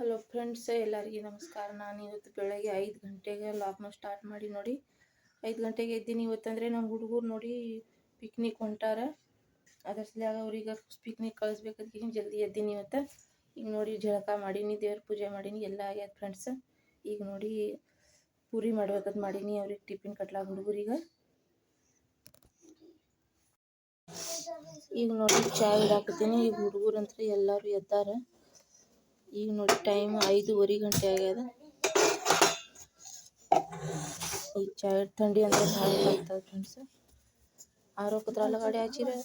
Hello friends ಎಲ್ಲರಿಗೆ ನಮಸ್ಕಾರ. ನಾನು ಇವತ್ತು ಬೆಳಗ್ಗೆ ಐದು ಗಂಟೆಗೆ ಲಾಕ್ನ ಸ್ಟಾರ್ಟ್ ಮಾಡಿ ನೋಡಿ. ಐದು ಗಂಟೆಗೆ ಇದ್ದೀನಿ ಇವತ್ತಂದರೆ ನಮ್ಮ ಹುಡುಗರು ನೋಡಿ ಪಿಕ್ನಿಕ್ ಹೊಂಟಾರ. ಅದರ ಅವ್ರಿಗೆ ಪಿಕ್ನಿಕ್ ಕಳಿಸ್ಬೇಕಂತ ಜಲ್ದಿ ಎದ್ದೀನಿ ಇವತ್ತು. ಈಗ ನೋಡಿ ಜಳಕ ಮಾಡೀನಿ, ದೇವ್ರ ಪೂಜೆ ಮಾಡೀನಿ, ಎಲ್ಲ ಆಗ್ಯದ ಫ್ರೆಂಡ್ಸ್ ಈಗ ನೋಡಿ ಪೂರಿ ಮಾಡ್ಬೇಕಂತ ಮಾಡೀನಿ, ಅವ್ರಿಗೆ ಟಿಫಿನ್ ಕಟ್ಲಾಗ ಹುಡುಗರಿಗೆ. ಈಗ ನೋಡಿ ಚಾಯ್ ಇಡಾಕತ್ತೀನಿ. ಈಗ ಹುಡುಗರು ಅಂತ ಎಲ್ಲರೂ ಎದ್ದಾರ. ಈಗ ನೋಡಿ ಟೈಮ್ ಐದೂವರೆ ಗಂಟೆ ಆಗ್ಯದ ಈಗ ಚಾ ಥಂಡಿ ಅಂದ್ರೆ ಭಾಳ ಆಗ್ತದೆ ಫ್ರೆಂಡ್ಸ್ आरो कुत्राला गाडी आयची रे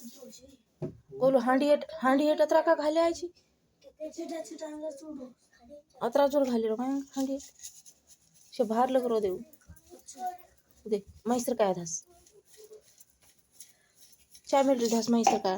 बोलू हांडी हेट हांडी हेट अत्रा का घाले आयची अत्रा जोर घाले रो काय हांडी शे बाहेर लग रो देऊ दे म्हैसर काय धास चहा मिळली धास म्हैसर का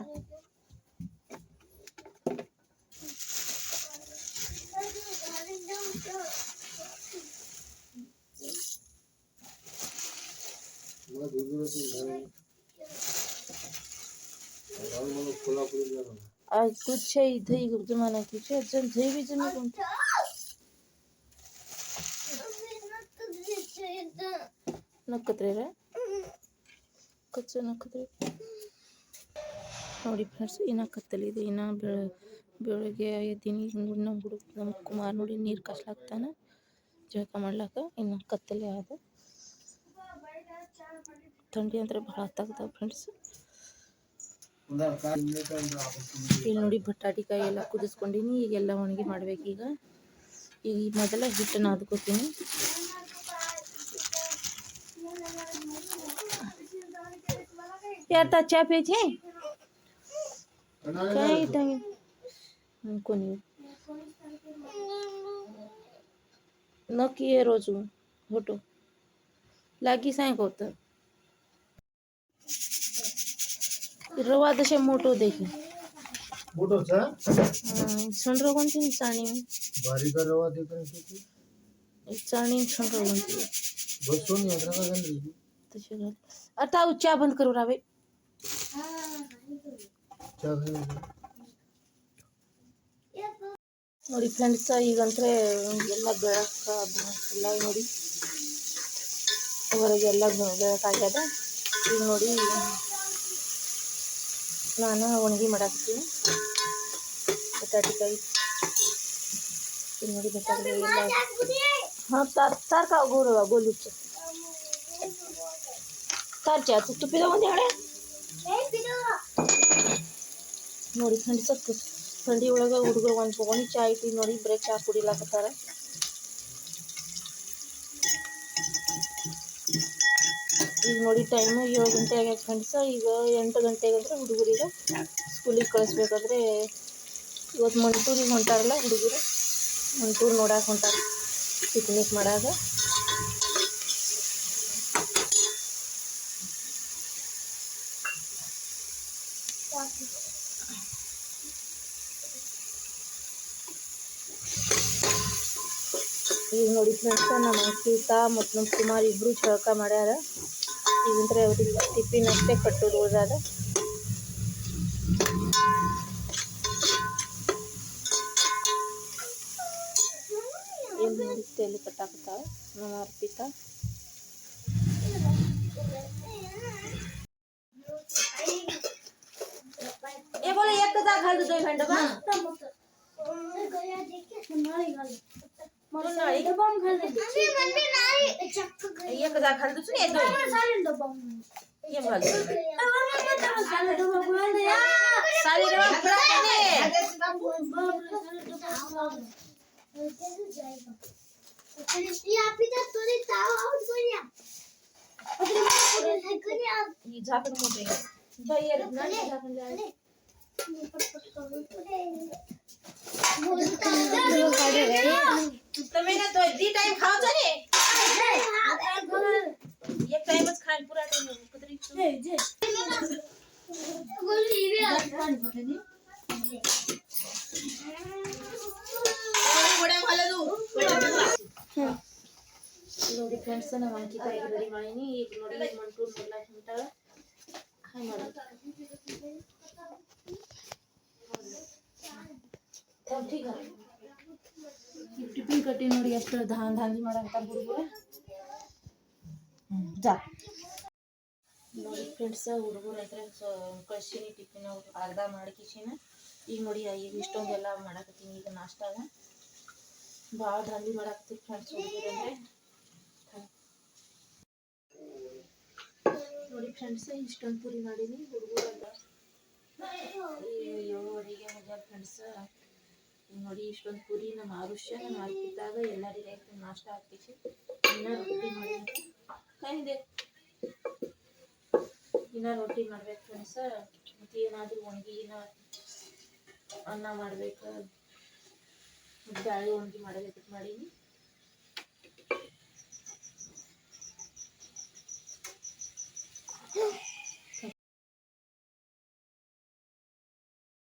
आज तुझ्या इथं जमाना तुझ्या जण झई बी जमी कोण ನಕ್ಕತ್ರೆ ಕಚ್ಚ ನಕ್ಕತ್ರೆ ನೋಡಿ ಫ್ರೆಂಡ್ಸ್ ಇನ್ನ ಕತ್ತಲಿದೆ ಇನ್ನ ಬೆಳ ಬೆಳಗ್ಗೆ ಎದ್ದೀನಿ ನಮ್ಮ ಹುಡುಗ ನಮ್ಮ ಕುಮಾರ್ ನೋಡಿ ನೀರು ಕಸ್ಲಾಕ್ತಾನ ಜಳಕ ಮಾಡ್ಲಾಕ ಇನ್ನು ಕತ್ತಲೆ ಆದ ಥಂಡಿ ಅಂದರೆ ಭಾಳ ಹತ್ತಾಗ್ತಾವೆ ಫ್ರೆಂಡ್ಸ್ ಇಲ್ಲಿ ನೋಡಿ ಬಟಾಟಿಕಾಯಿ ಎಲ್ಲ ಕುದಿಸ್ಕೊಂಡಿನಿ ಈಗೆಲ್ಲ ಒಣಗಿ ಮಾಡ್ಬೇಕೀಗ ಈಗ ಮೊದಲ ಹಿಟ್ಟನ್ನು ಅದ್ಕೋತೀನಿ ಯಾರ್ತಾ ಚಾ ಪೇಜಿ ಇಟ್ಟಂಗೆ ಅನ್ಕೊನಿ ನಕ್ಕಿಯೇ రోజు ಹೊಟ್ಟು ಲಾಗಿ ಸಾಯಂಕ ಹೋಗ್ತಾರೆ रवा दशे मोठो देखील मोठोचा संड्र कोणती चाणी बारीक रवा देतो चाणी संड्र कोणती बसून यंत्रणा झाली तशी घाल आता चहा बंद करू रावे चहा घाल. ನೋಡಿ ಫ್ರೆಂಡ್ಸ್ ಈಗಂದ್ರೆ ಎಲ್ಲ ಬೆಳಕ ಎಲ್ಲ ನೋಡಿ ಹೊರಗೆಲ್ಲ ಬೆಳಕಾಗ್ಯದ ಈಗ ನೋಡಿ ನಾನು ಒಣಗಿ ಮಾಡಾಕ್ತೀನಿ. ಬಟಾಟಿಕಾಯಿ ನೋಡಿ ಬಟಾಟಿ ಎಲ್ಲ ಹಾಂ, ತಾರ್, ತಾರ್ಕ ಗೋರು ಗೋಲಿಚ್ಚು ತಾರ್ಚಿ ಅದು ತುಪ್ಪಿದ ಒಂದು ಹೇಳೆ ನೋಡಿ ಥಂಡಿ ಖಂಡಿತ ಥಂಡಿ ಒಳಗೆ ಹುಡುಗರು ಒಂದು ತೊಗೊಂಡು ಚಾ ಐತಿ ನೋಡಿ, ಬ್ರೇಕ್ ಚಾ ಕುಡಿಲಾಕತ್ತಾರ ಈಗ ನೋಡಿ ಟೈಮು ಏಳು ಗಂಟೆ ಆಗ್ಯಾದ ಫ್ರೆಂಡ್ಸ ಈಗ ಎಂಟು ಗಂಟೆ ಅಂದ್ರೆ ಹುಡುಗರಿಗೆ ಸ್ಕೂಲಿಗೆ ಕಳಿಸ್ಬೇಕಾದ್ರೆ ಇವತ್ತು ಮಂಟೂರಿಗೆ ಹೊಂಟಾರಲ್ಲ ಹುಡುಗರು ಮಂಟೂರು ನೋಡಕ್ಕೆ ಹೊಂಟಾರ. ಪಿಕ್ನಿಕ್ ಮಾಡಾಗ. ಈಗ ನೋಡಿ ಫ್ರೆಂಡ್ಸ ನಮ್ಮ ಅಂಕಿತಾ ಮತ್ತು ನಮ್ಮ ಕುಮಾರ್ ಇಬ್ಬರು ಚಳಕ ಮಾಡ್ಯಾರ. ಈಗಂದ್ರೆ ಅವ್ರಿಗೆ ಟಿಫಿನ್ ಅಷ್ಟೇ ಕಟ್ಟೋದು ಉಳ್ದಾದ ಎಲ್ಲಿ ನೋಡಿ ತಲೆ ಕಟ್ಟಾಕತ್ತಾಳ ನಮ್ಮ ಅರ್ಪಿತಾ ए बोले एक कदा घाल दो दोन घंटा बा नाळी एक कदा घाल दो सुन दोन ये घाल सारी रवा फड़ा दे ಈ झाकण मोठे बाई नाही झाकण जाय તમે खाओ चले एक टाइम खाल पूरा टाइम कुत्री जे जे। गोली भी आ पानी बटने बड़े मला दू ನೋಡಿ ಫ್ರೆಂಡ್ಸ್ ನಾವು ಅಕ್ಕಿಕಾಯಿ ರೆಡಿ ಮಾಡೀನಿ ಈಗ ನೋಡಿ ಮಂಟು ಮೊದಲ ಅಂತ ಹಾಯ್ ಮಾಡಿ ठीक है। ಕಟ್ಟಿ ನೋಡಿ ಎಷ್ಟು ಧಾನ್ ಧಾಂಜಿ ಹುಡುಗರು. ಜಾ. ನೋಡಿ ಫ್ರೆಂಡ್ಸ್ ಹುಡುಗರು ಸೊ ಕಳ್ಸೀನಿ ಟಿಫಿನ್ ಅರ್ಧ ಮಾಡ್ಕಿಸಿನ ಈಗ ನೋಡಿ ಈಗ ಇಷ್ಟೊಂದೆಲ್ಲ ಮಾಡಕತ್ತೀನಿ, ಈಗ ನಾಷ್ಟಾಗ ಭಾಳ ದಂಧಿ ಮಾಡಾಕತ್ತೀವಿ ಫ್ರೆಂಡ್ಸ್ ಹುಡುಗರು ಅಂದರೆ. ನೋಡಿ ಫ್ರೆಂಡ್ಸ್ ಇಷ್ಟೊಂದು ಪೂರಿ ಮಾಡೀನಿ, ಹುಡುಗರು ಅಂತ ಏಳುವರೆಗೆ ಹೋಗ್ಯಾರ ಫ್ರೆಂಡ್ಸ್ ನೋಡಿ ಇಷ್ಟೊಂದು ಪುರಿ ನಮ್ಮ ಆರುಷ್ಯ ನಮ್ಮ ಅರ್ಪಿತಾಗ ಎಲ್ಲರಿಗೆ ನಾಷ್ಟ ಹಾಕಿಸಿ ಇನ್ನ ರೊಟ್ಟಿ ಮಾಡಿ ಕೈದೆ ಇನ್ನ ರೊಟ್ಟಿ ಮಾಡ್ಬೇಕು ಫ್ರೆಂಡ್ಸ್ ಮತ್ತೆ ಏನಾದರೂ ಒಣಗಿನ ಅನ್ನ ಮಾಡ್ಬೇಕು. ಬ್ಯಾಳಿ ಒಣಗಿ ಮಾಡಬೇಕು ಮಾಡೀನಿ.